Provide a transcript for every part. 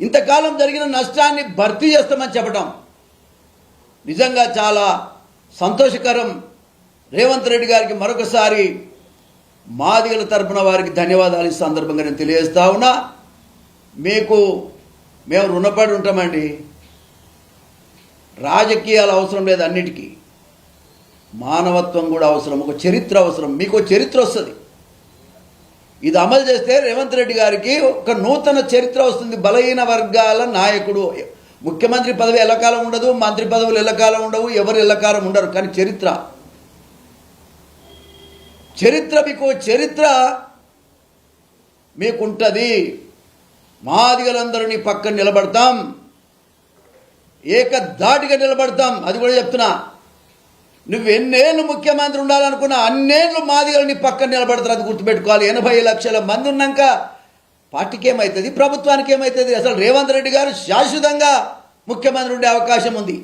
ఇంతకాలం జరిగిన నష్టాన్ని భర్తీ చేస్తామని చెప్పడం నిజంగా చాలా సంతోషకరం. రేవంత్ రెడ్డి గారికి మరొకసారి మాదిగల తరపున వారికి ధన్యవాదాలు ఈ సందర్భంగా నేను తెలియజేస్తా ఉన్నా. మీకు మేము రుణపడి ఉంటామండి. రాజకీయాలు అవసరం లేదు అన్నిటికీ. మానవత్వం కూడా అవసరం ఒక చరిత్ర అవసరం. మీకు చరిత్ర వస్తుంది. ఇది అమలు చేస్తే రేవంత్ రెడ్డి గారికి ఒక నూతన చరిత్ర వస్తుంది. బలహీన వర్గాల నాయకుడు. ముఖ్యమంత్రి పదవి ఎల్లకాలం ఉండదు మంత్రి పదవులు ఎల్లకాలం ఉండవు ఎవరు ఎల్లకాలం ఉండరు. కానీ చరిత్ర. చరిత్ర మీకు చరిత్ర మీకుంటుంది. మాదిగలందరినీ పక్కన నిలబడతాం. ఏకధాటిగా నిలబడతాం. అది కూడా చెప్తున్నా. నువ్వు ఎన్నేళ్ళు ముఖ్యమంత్రి ఉండాలనుకున్నా అన్నేళ్ళు మాదిగలని పక్కన నిలబడతారు అది గుర్తుపెట్టుకోవాలి. ఎనభై లక్షల మంది ఉన్నాక పార్టీకి ఏమవుతుంది ప్రభుత్వానికి ఏమవుతుంది అసలు రేవంత్ రెడ్డి గారు శాశ్వతంగా ముఖ్యమంత్రి ఉండే అవకాశం ఉంది.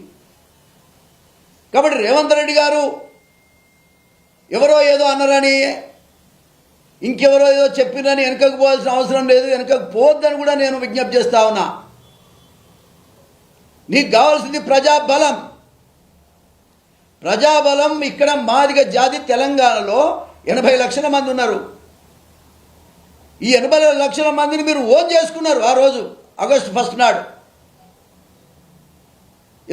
కాబట్టి రేవంత్ రెడ్డి గారు ఎవరో ఏదో అన్నారని ఇంకెవరో ఏదో చెప్పినని వెనకకు పోవాల్సిన అవసరం లేదు వెనకకు పోవద్దని కూడా నేను విజ్ఞప్తి చేస్తా ఉన్నా. నీకు కావాల్సింది ప్రజాబలం. ప్రజాబలం ఇక్కడ మాదిగ జాతి తెలంగాణలో ఎనభై లక్షల మంది ఉన్నారు. ఈ ఎనభై లక్షల మందిని మీరు ఓన్ చేసుకున్నారు ఆ రోజు ఆగస్టు ఫస్ట్ నాడు.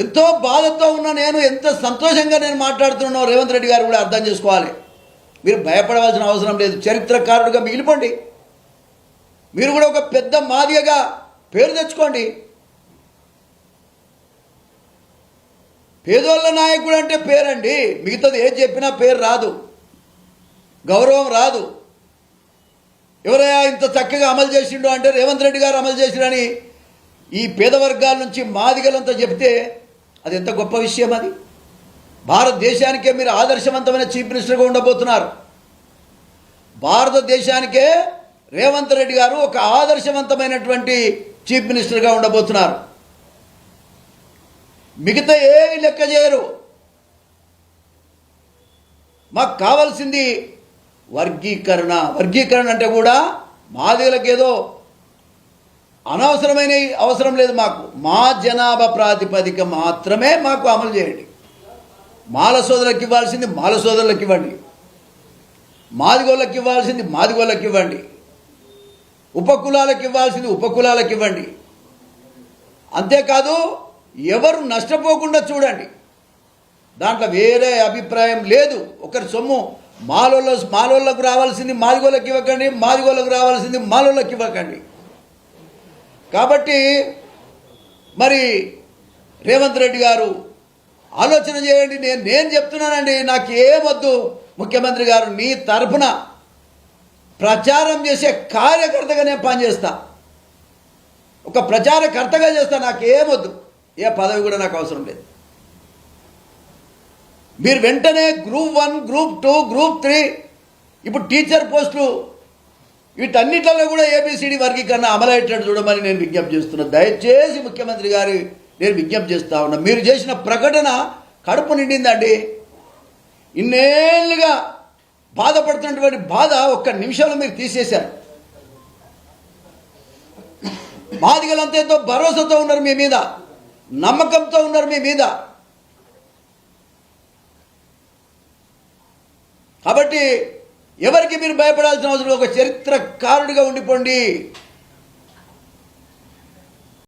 ఎంతో బాధతో ఉన్న నేను ఎంత సంతోషంగా నేను మాట్లాడుతున్నానో రేవంత్ రెడ్డి గారు కూడా అర్థం చేసుకోవాలి. మీరు భయపడవలసిన అవసరం లేదు. చరిత్రకారుడిగా మిగిలిపోండి. మీరు కూడా ఒక పెద్ద మాదిగగా పేరు తెచ్చుకోండి. పేదోళ్ళ నాయకుడు అంటే పేరండి. మిగతాది ఏది చెప్పినా పేరు రాదు. గౌరవం రాదు. ఎవరయ్యా ఇంత చక్కగా అమలు చేసిండు అంటే రేవంత్ రెడ్డి గారు అమలు చేసిరని ఈ పేద వర్గాల నుంచి మాదిగలంతా చెప్తే అది ఎంత గొప్ప విషయం అది? భారతదేశానికే మీరు ఆదర్శవంతమైన చీఫ్ మినిస్టర్గా ఉండబోతున్నారు. భారతదేశానికే రేవంత్ రెడ్డి గారు ఒక ఆదర్శవంతమైనటువంటి చీఫ్ మినిస్టర్గా ఉండబోతున్నారు. మిగతా ఏమి లెక్క చేయరు. మాకు కావాల్సింది వర్గీకరణ. వర్గీకరణ అంటే కూడా మాదిగలకు ఏదో అనవసరమైన అవసరం లేదు మాకు. మా జనాభా ప్రాతిపదిక మాత్రమే మాకు అమలు చేయండి. మాల సోదరులకు ఇవ్వాల్సింది మాల సోదరులకు ఇవ్వండి. మాదిగోళ్ళకి ఇవ్వాల్సింది మాదిగోళ్ళకి ఇవ్వండి. ఉపకులాలకు ఇవ్వాల్సింది ఉపకులాలకు ఇవ్వండి. అంతేకాదు ఎవరు నష్టపోకుండా చూడండి. దాంట్లో వేరే అభిప్రాయం లేదు. ఒకరి సొమ్ము మాలోళ్ళ మాలోళ్ళకు రావాల్సింది మాదిగోళ్ళకి ఇవ్వకండి మాదిగోళ్ళకు రావాల్సింది మాలోళ్ళకి ఇవ్వకండి. కాబట్టి మరి రేవంత్ రెడ్డి గారు ఆలోచన చేయండి. నేను నేను చెప్తున్నానండి నాకు ఏమొద్దు ముఖ్యమంత్రి గారు నీ తరఫున ప్రచారం చేసే కార్యకర్తగా నేను పనిచేస్తా. ఒక ప్రచారకర్తగా చేస్తా నాకేమొద్దు. ఏ పదవి కూడా నాకు అవసరం లేదు. మీరు వెంటనే group one group two group three ఇప్పుడు టీచర్ పోస్టులు వీటన్నిటిలో కూడా ఏబిసిడి వర్గీకరణ అమలయ్యేటట్టు చూడమని నేను విజ్ఞప్తి చేస్తున్నా. దయచేసి ముఖ్యమంత్రి గారి నేను విజ్ఞప్తి చేస్తా ఉన్నా. మీరు చేసిన ప్రకటన కడుపు నిండిందండి. ఇన్నేళ్ళుగా బాధపడుతున్నటువంటి బాధ ఒక్క నిమిషంలో మీరు తీసేశారు. మాదిగలంతా ఎంతో భరోసాతో ఉన్నారు మీ మీద. నమ్మకంతో ఉన్నారు మీ మీద. కాబట్టి ఎవరికి మీరు భయపడాల్సిన అవసరం ఒక చరిత్రకారుడిగా ఉండిపోండి.